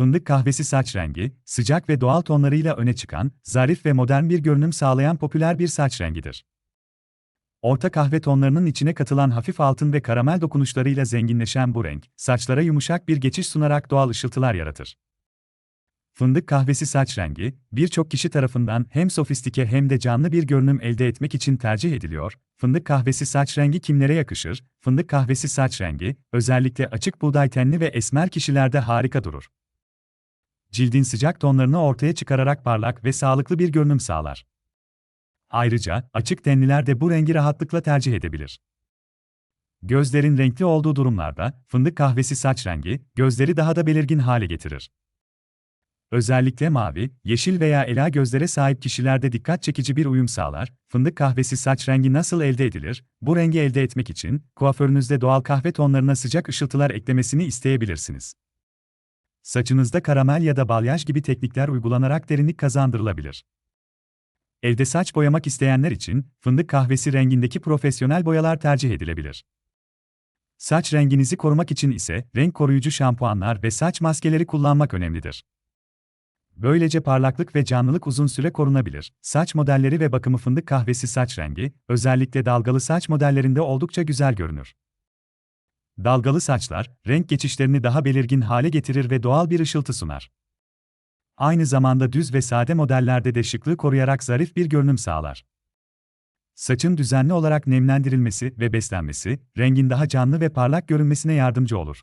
fındık kahvesi saç rengi, sıcak ve doğal tonlarıyla öne çıkan, zarif ve modern bir görünüm sağlayan popüler bir saç rengidir. Orta kahve tonlarının içine katılan hafif altın ve karamel dokunuşlarıyla zenginleşen bu renk, saçlara yumuşak bir geçiş sunarak doğal ışıltılar yaratır. Fındık kahvesi saç rengi, birçok kişi tarafından hem sofistike hem de canlı bir görünüm elde etmek için tercih ediliyor. Fındık kahvesi saç rengi kimlere yakışır? Fındık kahvesi saç rengi, özellikle açık buğday tenli ve esmer kişilerde harika durur. Cildin sıcak tonlarını ortaya çıkararak parlak ve sağlıklı bir görünüm sağlar. Ayrıca, açık tenliler de bu rengi rahatlıkla tercih edebilir. Gözlerin renkli olduğu durumlarda, fındık kahvesi saç rengi, gözleri daha da belirgin hale getirir. Özellikle mavi, yeşil veya ela gözlere sahip kişilerde dikkat çekici bir uyum sağlar. Fındık kahvesi saç rengi nasıl elde edilir? Bu rengi elde etmek için kuaförünüzde doğal kahve tonlarına sıcak ışıltılar eklemesini isteyebilirsiniz. Saçınızda karamel ya da balyaj gibi teknikler uygulanarak derinlik kazandırılabilir. Evde saç boyamak isteyenler için fındık kahvesi rengindeki profesyonel boyalar tercih edilebilir. Saç renginizi korumak için ise renk koruyucu şampuanlar ve saç maskeleri kullanmak önemlidir. Böylece parlaklık ve canlılık uzun süre korunabilir. Saç modelleri ve bakımı fındık kahvesi saç rengi, özellikle dalgalı saç modellerinde oldukça güzel görünür. Dalgalı saçlar, renk geçişlerini daha belirgin hale getirir ve doğal bir ışıltı sunar. Aynı zamanda düz ve sade modellerde de şıklığı koruyarak zarif bir görünüm sağlar. Saçın düzenli olarak nemlendirilmesi ve beslenmesi, rengin daha canlı ve parlak görünmesine yardımcı olur.